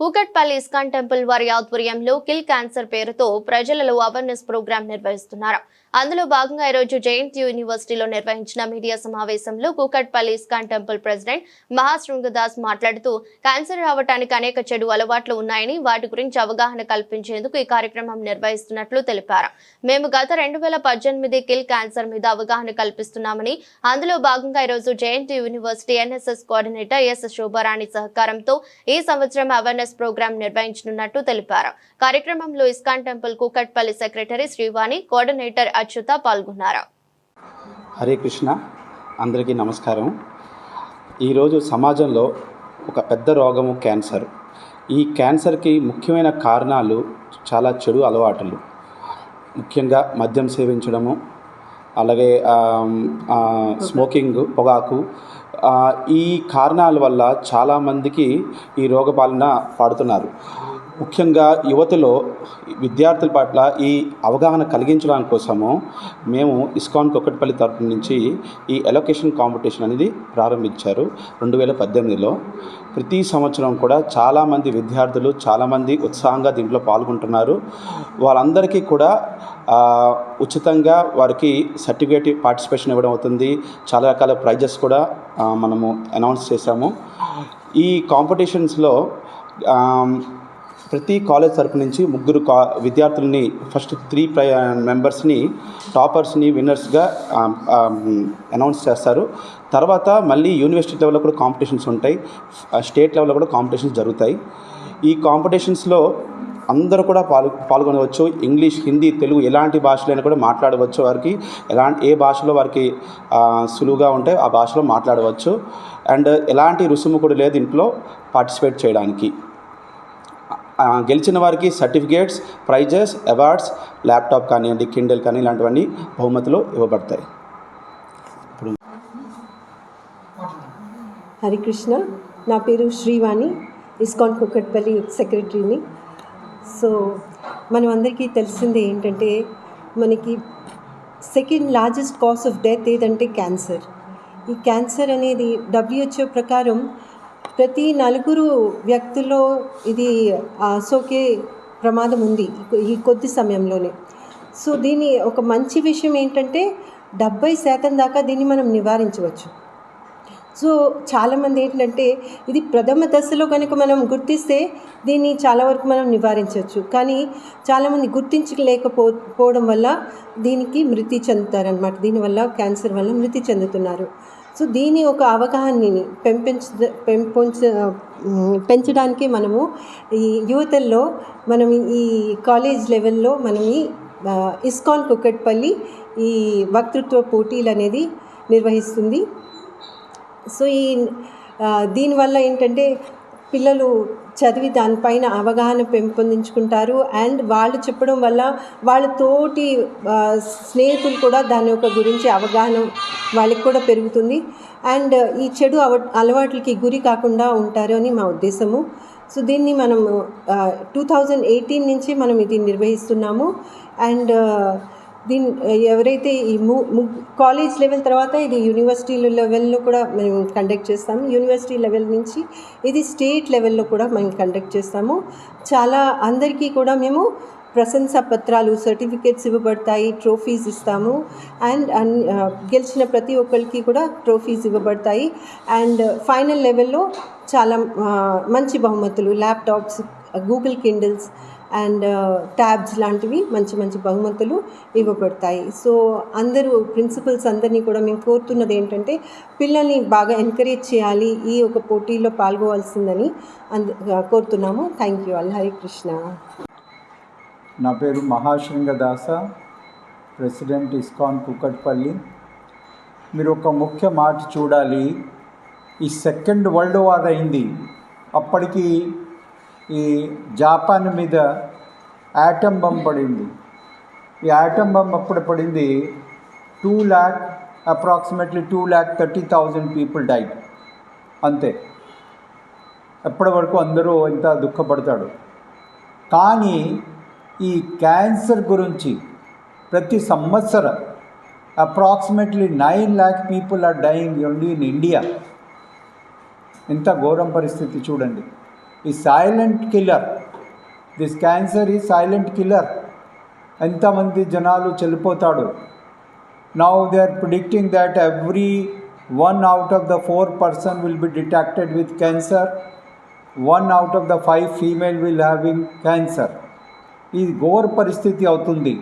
Kukatpally ISKCON temple వారి ఆధ్వర్యంలో kill cancer పేరుతో ప్రజలలో అవేర్నెస్ ప్రోగ్రాం నిర్వహిస్తున్నారు. అందులో భాగంగా ఈరోజు జయంతి యూనివర్సిటీలో నిర్వహించిన మీడియా సమావేశంలో కూకట్పల్లి ఇస్కాన్ టెంపుల్ ప్రెసిడెంట్ మహాశృంగదాస్ మాట్లాడుతూ క్యాన్సర్ రావటానికి అనేక చెడు అలవాట్లు ఉన్నాయని వాటి గురించి అవగాహన కల్పించేందుకు ఈ కార్యక్రమం నిర్వహిస్తున్నట్లు తెలిపారు. మేము గత రెండు వేల పద్దెనిమిది కిల్ క్యాన్సర్ మీద అవగాహన కల్పిస్తున్నామని అందులో భాగంగా ఈరోజు Jayanti university NSS coordinator S Shobharani సహకారంతో ఈ సంవత్సరం అవేర్నెస్ ప్రోగ్రాం నిర్వహించనున్నట్టు తెలిపారు. కార్యక్రమంలో ISKCON temple Kukatpally secretary Srivani coordinator Achyuta పాల్గొన్నారు. హరే కృష్ణ. అందరికీ నమస్కారం. ఈరోజు సమాజంలో ఒక పెద్ద రోగము క్యాన్సర్. ఈ క్యాన్సర్కి ముఖ్యమైన కారణాలు చాలా చెడు అలవాట్లు. ముఖ్యంగా మద్యం సేవించడము అలాగే స్మోకింగ్ పొగాకు ఈ కారణాల వల్ల చాలామందికి ఈ రోగపాలన పాడుతున్నారు. ముఖ్యంగా యువతలో విద్యార్థుల పట్ల ఈ అవగాహన కలిగించడం కోసము మేము ఇస్కాన్ కొక్కటిపల్లి తరపు నుంచి ఈ ఎలొకేషన్ కాంపిటీషన్ అనేది ప్రారంభించారు రెండు వేల పద్దెనిమిదిలో. ప్రతి సంవత్సరం కూడా చాలామంది విద్యార్థులు చాలామంది ఉత్సాహంగా దీంట్లో పాల్గొంటున్నారు. వాళ్ళందరికీ కూడా ఉచితంగా వారికి సర్టిఫికేట్ పార్టిసిపేషన్ ఇవ్వడం అవుతుంది. చాలా రకాల ప్రైజెస్ కూడా మనము అనౌన్స్ చేశాము. ఈ కాంపిటీషన్స్లో ప్రతి కాలేజ్ తరపు నుంచి ముగ్గురు కా విద్యార్థుల్ని ఫస్ట్ త్రీ ప్రై మెంబర్స్ని టాపర్స్ని విన్నర్స్గా అనౌన్స్ చేస్తారు. తర్వాత మళ్ళీ యూనివర్సిటీ లెవెల్లో కూడా కాంపిటీషన్స్ ఉంటాయి. స్టేట్ లెవెల్లో కూడా కాంపిటీషన్స్ జరుగుతాయి. ఈ కాంపిటీషన్స్లో అందరూ కూడా పాల్గొ పాల్గొనవచ్చు. ఇంగ్లీష్ హిందీ తెలుగు ఎలాంటి భాషలైనా కూడా మాట్లాడవచ్చు వారికి. ఎలాంటి ఏ భాషలో వారికి సులువుగా ఉంటే ఆ భాషలో మాట్లాడవచ్చు. అండ్ ఎలాంటి రుసుము కూడా లేదు ఇంట్లో పార్టిసిపేట్ చేయడానికి. గెలిచిన వారికి సర్టిఫికేట్స్ ప్రైజెస్ అవార్డ్స్ ల్యాప్టాప్ కానివ్వండి కిండెల్ కానీ ఇలాంటివన్నీ బహుమతులు ఇవ్వబడతాయి. ఇప్పుడు హరికృష్ణ నా పేరు శ్రీవాణి ఇస్కాన్ కుక్కట్పల్లి సెక్రటరీని. సో మనం అందరికీ తెలిసింది ఏంటంటే మనకి second largest cause of death ఏదంటే క్యాన్సర్. ఈ క్యాన్సర్ అనేది డబ్ల్యూహెచ్ఓ ప్రకారం ప్రతి నలుగురు వ్యక్తుల్లో ఇది సోకే ప్రమాదం ఉంది ఈ కొద్ది సమయంలోనే. సో దీని ఒక మంచి విషయం ఏంటంటే డెబ్బై శాతం దాకా దీన్ని మనం నివారించవచ్చు. సో చాలామంది ఏంటంటే ఇది ప్రథమ దశలో కనుక మనం గుర్తిస్తే దీన్ని చాలా వరకు మనం నివారించవచ్చు. కానీ చాలామంది గుర్తించలేకపో పోవడం వల్ల దీనికి మృతి చెందుతారనమాట దీనివల్ల క్యాన్సర్ వల్ల మృతి చెందుతున్నారు. సో దీని ఒక అవగాహనని పెంపెంచ పెంపొంచ పెంచడానికే పెంచడానికి మనము ఈ యువతల్లో మనం ఈ కాలేజ్ లెవెల్లో మనం ఈ ఇస్కాన్ కుక్కట్పల్లి ఈ వక్తృత్వ పోటీలు అనేది నిర్వహిస్తుంది. సో ఈ దీనివల్ల ఏంటంటే పిల్లలు చదివి దానిపైన అవగాహన పెంపొందించుకుంటారు. అండ్ వాళ్ళు చెప్పడం వల్ల వాళ్ళ తోటి స్నేహితులు కూడా దాని యొక్క గురించి అవగాహన వాళ్ళకి కూడా పెరుగుతుంది. అండ్ ఈ చెడు అవ అలవాట్లకి గురి కాకుండా ఉంటారు అని మా ఉద్దేశము. సో దీన్ని మనం టూ థౌజండ్ ఎయిటీన్ నుంచి మనం ఇది నిర్వహిస్తున్నాము. అండ్ దీని ఎవరైతే ఈ ము కాలేజ్ లెవెల్ తర్వాత ఇది యూనివర్సిటీ లెవెల్లో కూడా మేము కండక్ట్ చేస్తాము. యూనివర్సిటీ లెవెల్ నుంచి ఇది స్టేట్ లెవెల్లో కూడా మేము కండక్ట్ చేస్తాము. చాలా అందరికీ కూడా మేము ప్రశంసా పత్రాలు సర్టిఫికేట్స్ ఇవ్వబడతాయి ట్రోఫీస్ ఇస్తాము. అండ్ గెలిచిన ప్రతి ఒక్కరికి కూడా ట్రోఫీస్ ఇవ్వబడతాయి. అండ్ ఫైనల్ లెవెల్లో చాలా మంచి బహుమతులు laptops Google Kindles and tabs లాంటివి మంచి మంచి బహుమతులు ఇవ్వబడతాయి. సో అందరూ ప్రిన్సిపల్స్ అందరినీ కూడా మేము కోరుతున్నది ఏంటంటే పిల్లల్ని బాగా ఎంకరేజ్ చేయాలి ఈ ఒక పోటీలో పాల్గొవాల్సిందని అంద కోరుతున్నాము. Thank you all Hari Krishna నా పేరు మహాశృంగదాస ప్రెసిడెంట్ ఇస్కాన్ కుకట్పల్లి మీరు ఒక ముఖ్య మాట చూడాలి. ఈ సెకండ్ వరల్డ్ వార్ అయింది. అప్పటికి ఈ జాపాన్ మీద యాటమ్ బంబ్ పడింది. ఈ యాటమ్ బంబ్ అప్పుడు పడింది two lakh approximately two lakh thirty thousand people died అంతే. ఎప్పటి వరకు అందరూ ఎంత దుఃఖపడతాడు. కానీ ఈ క్యాన్సర్ గురించి ప్రతి సంవత్సరం approximately nine lakh people are dying only in India. ఎంత ఘోరం పరిస్థితి చూడండి. ఈ సైలెంట్ కిల్లర్ దిస్ క్యాన్సర్ ఈ సైలెంట్ కిల్లర్ ఎంతమంది జనాలు చనిపోతాడు. Now they are predicting that every one out of the four person will be detected with cancer one out of the five female will having cancer ఇది ఘోర పరిస్థితి అవుతుంది.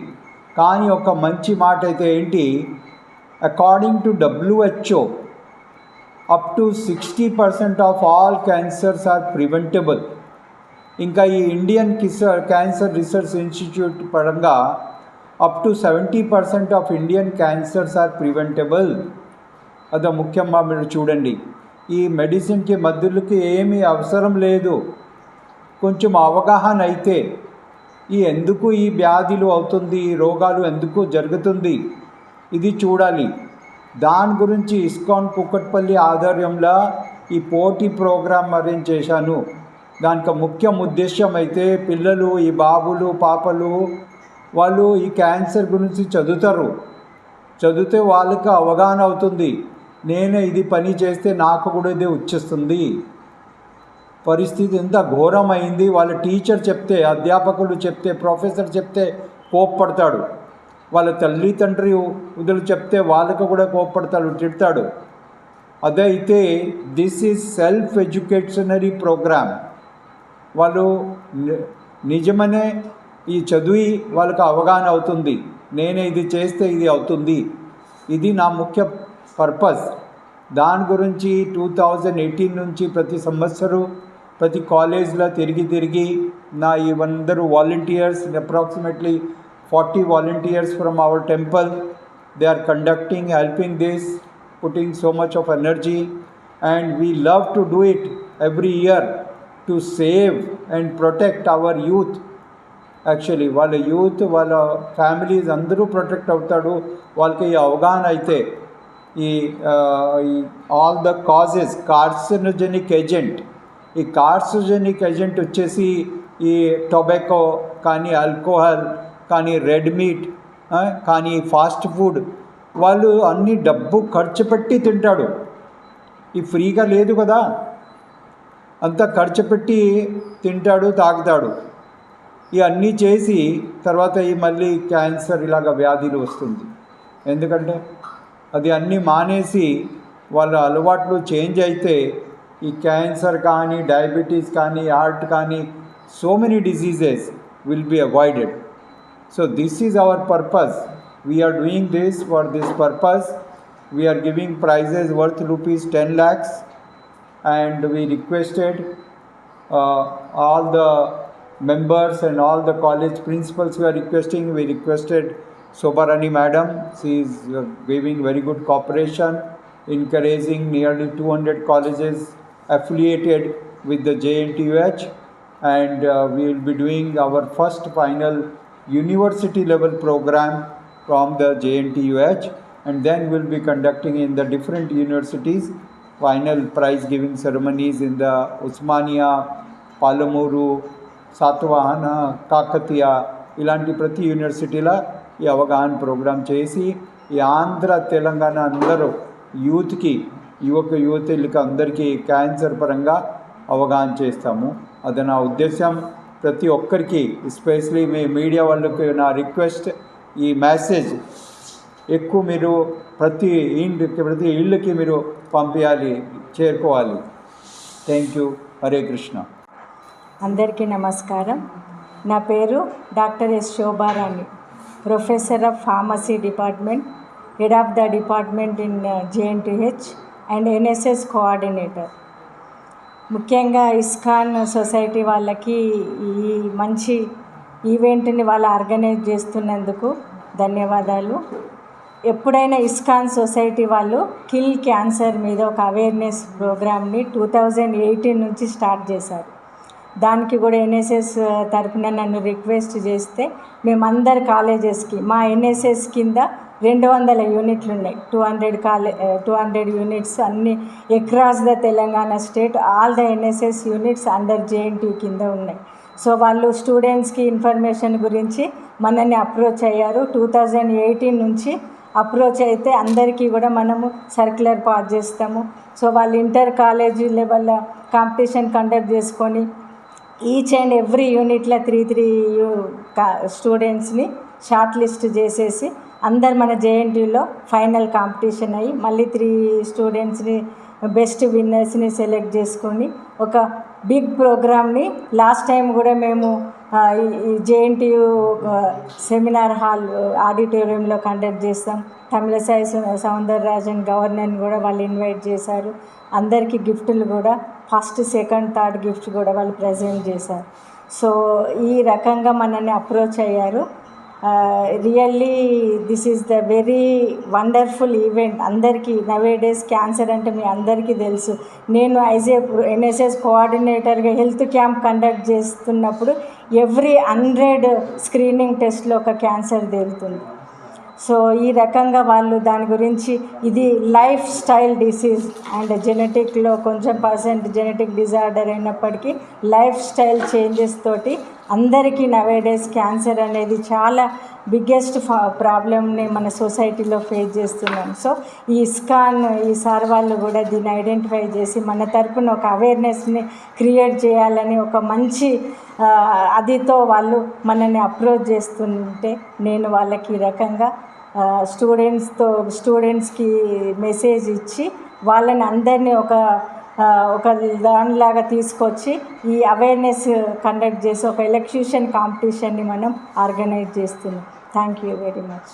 కానీ ఒక మంచి మాట అయితే ఏంటి? According to WHO up to sixty percent of all cancers are preventable ఇంకా ఈ ఇండియన్ కిసర్ క్యాన్సర్ రీసెర్చ్ ఇన్స్టిట్యూట్ పరంగా up to seventy percent of Indian cancers are preventable అదో ముఖ్యంగా మీరు చూడండి. ఈ మెడిసిన్కి మందులకి ఏమీ అవసరం లేదు. కొంచెం అవగాహన అయితే ఈ ఎందుకు ఈ వ్యాధులు అవుతుంది ఈ రోగాలు ఎందుకు జరుగుతుంది ఇది చూడాలి. దాని గురించి ఇస్కాన్ కుక్కట్పల్లి ఆధ్వర్యంలో ఈ పోటీ ప్రోగ్రాం అరేంజ్ చేశాను. దానికి ముఖ్య ఉద్దేశం అయితే పిల్లలు ఈ బాబులు పాపలు వాళ్ళు ఈ క్యాన్సర్ గురించి చదువుతారు. చదివితే వాళ్ళకి అవగాహన అవుతుంది. నేను ఇది పని చేస్తే నాకు కూడా ఇది వచ్చేస్తుంది. పరిస్థితి ఎంత ఘోరమైంది. వాళ్ళ టీచర్ చెప్తే అధ్యాపకులు చెప్తే ప్రొఫెసర్ చెప్తే కోప్పడతాడు. వాళ్ళ తల్లి తండ్రి వదిలి చెప్తే వాళ్ళకు కూడా కోప్పడతాడు తిడతాడు. అదైతే this is self educationary programme వాళ్ళు నిజమనే ఈ చదివి వాళ్ళకు అవగాహన అవుతుంది. నేను ఇది చేస్తే ఇది అవుతుంది. ఇది నా ముఖ్య పర్పస్ దాని గురించి టూ థౌజండ్ ఎయిటీన్ నుంచి ప్రతి సంవత్సరం ప్రతి కాలేజ్లో తిరిగి తిరిగి నా ఈ అందరూ volunteers approximately forty volunteers from our temple they are conducting helping this putting so much of energy and we love to do it every year to save and protect our youth actually వాళ్ళ youth వాళ్ళ families అందరూ protect అవుతాడు వాళ్ళకి ఈ అవగాహన అయితే ఈ all the causes carcinogenic agent ఈ కార్సినోజెనిక్ ఏజెంట్ వచ్చేసి ఈ టొబాకో కానీ ఆల్కోహాల్ కానీ రెడ్ మీట్ కానీ ఫాస్ట్ ఫుడ్ వాళ్ళు అన్ని డబ్బు ఖర్చు పెట్టి తింటాడు. ఈ ఫ్రీగా లేదు కదా. అంతా ఖర్చు పెట్టి తింటాడు తాగుతాడు. ఇవన్నీ చేసి తర్వాత ఈ మళ్ళీ క్యాన్సర్ ఇలాగ వ్యాధులు వస్తుంది. ఎందుకంటే అది అన్నీ మానేసి వాళ్ళ అలవాట్లు చేంజ్ అయితే ఈ క్యాన్సర్ కానీ డయాబెటీస్ కానీ హార్ట్ కానీ so many diseases will be avoided. So this is our purpose. We are doing this for this purpose. We are giving prizes worth rupees 10 lakhs and we requested uh, all the members and all the college principals we are requesting. We requested Sobarani madam. She is uh, giving very good cooperation, encouraging nearly 200 colleges affiliated with the JNTUH and uh, we will be doing our first final university level program from the jntuh and then we'll be conducting in the different universities final prize giving ceremonies in the Usmania, Palamuru, Satavahana Kakatiya ఇలాంటి ప్రతి యూనివర్సిటీలో ఈ అవగాహన programme చేసి ఈ ఆంధ్ర తెలంగాణ అందరూ యూత్కి యువక యువతులకి అందరికీ క్యాన్సర్ పరంగా అవగాహన చేస్తాము అది నా ఉద్దేశం ప్రతి ఒక్కరికి ఎస్పెషలీ మీ మీడియా వాళ్ళకి నా రిక్వెస్ట్ ఈ మెసేజ్ ఎక్కువ మీరు ప్రతి ఇంటికి ప్రతి ఇళ్ళకి మీరు పంపించాలి చేరుకోవాలి. థ్యాంక్ యూ హరే కృష్ణ అందరికీ నమస్కారం. నా పేరు doctor S Shobharani. Professor of pharmacy department head of the department in JNTH and NSS coordinator. ముఖ్యంగా ఇస్కాన్ సొసైటీ వాళ్ళకి ఈ మంచి ఈవెంట్ని వాళ్ళు ఆర్గనైజ్ చేస్తున్నందుకు ధన్యవాదాలు. ఎప్పుడైనా ఇస్కాన్ సొసైటీ వాళ్ళు కిల్ క్యాన్సర్ మీద ఒక అవేర్నెస్ ప్రోగ్రామ్ని టూ థౌజండ్ ఎయిటీన్ నుంచి స్టార్ట్ చేశారు. దానికి కూడా ఎన్ఎస్ఎస్ తరఫున నన్ను రిక్వెస్ట్ చేస్తే మేమందరు కాలేజెస్కి మా ఎన్ఎస్ఎస్ కింద రెండు వందల యూనిట్లు ఉన్నాయి టూ హండ్రెడ్ కాలే టూ హండ్రెడ్ యూనిట్స్ అన్ని across the Telangana state all the NSS units under JNT కింద ఉన్నాయి. సో వాళ్ళు స్టూడెంట్స్కి ఇన్ఫర్మేషన్ గురించి మనల్ని అప్రోచ్ అయ్యారు. టూ థౌజండ్ ఎయిటీన్ నుంచి అప్రోచ్ అయితే అందరికీ కూడా మనము సర్క్యులర్ పాస్ చేస్తాము. సో వాళ్ళు inter college level competition conduct చేసుకొని ఈచ్ అండ్ ఎవ్రీ యూనిట్లో త్రీ త్రీ స్టూడెంట్స్ని షార్ట్ లిస్ట్ చేసేసి అందరు మన జేఎన్టీలో ఫైనల్ కాంపిటీషన్ అయ్యి మళ్ళీ త్రీ స్టూడెంట్స్ని బెస్ట్ విన్నర్స్ని సెలెక్ట్ చేసుకొని ఒక బిగ్ ప్రోగ్రామ్ని లాస్ట్ టైం కూడా మేము ఈ- జేఎన్టీయు సెమినార్ హాల్ ఆడిటోరియంలో కండక్ట్ చేస్తాం. తమిళసాయి సౌందరరాజన్ గవర్నర్ని కూడా వాళ్ళు ఇన్వైట్ చేశారు. అందరికీ గిఫ్టులు కూడా ఫస్ట్ సెకండ్ థర్డ్ గిఫ్ట్ కూడా వాళ్ళు ప్రజెంట్ చేశారు. సో ఈ రకంగా మనల్ని అప్రోచ్ అయ్యారు. Really this is the very wonderful event అందరికీ నవే డేస్ క్యాన్సర్ అంటే మీ అందరికీ తెలుసు. నేను ఐజే ఎన్ఎస్ఎస్ కోఆర్డినేటర్గా హెల్త్ క్యాంప్ కండక్ట్ చేస్తున్నప్పుడు ఎవ్రీ హండ్రెడ్ స్క్రీనింగ్ టెస్ట్లో ఒక క్యాన్సర్ తేలుతుంది. సో ఈ రకంగా వాళ్ళు దాని గురించి ఇది లైఫ్ స్టైల్ డిసీజ్ అండ్ జెనెటిక్లో కొంచెం పర్సెంట్ జెనెటిక్ డిజార్డర్ అయినప్పటికీ లైఫ్ స్టైల్ చేంజెస్ తోటి అందరికీ నవేడేస్ క్యాన్సర్ అనేది చాలా బిగ్గెస్ట్ ప్రాబ్లమ్ని మన సొసైటీలో ఫేస్ చేస్తున్నాం. సో ఈ ఇస్కాన్ ఈ సార్ వాళ్ళు కూడా దీన్ని ఐడెంటిఫై చేసి మన తరపున ఒక అవేర్నెస్ని క్రియేట్ చేయాలని ఒక మంచి అదితో వాళ్ళు మనల్ని అప్రోచ్ చేస్తుంటే నేను వాళ్ళకి ఈ రకంగా స్టూడెంట్స్తో స్టూడెంట్స్కి మెసేజ్ ఇచ్చి వాళ్ళని అందరినీ ఒక ఒక దానిలాగా తీసుకొచ్చి ఈ అవేర్నెస్ కండక్ట్ చేసి ఒక ఎలక్యూషన్ కాంపిటీషన్ని మనం ఆర్గనైజ్ చేస్తున్నాం. Thank you very much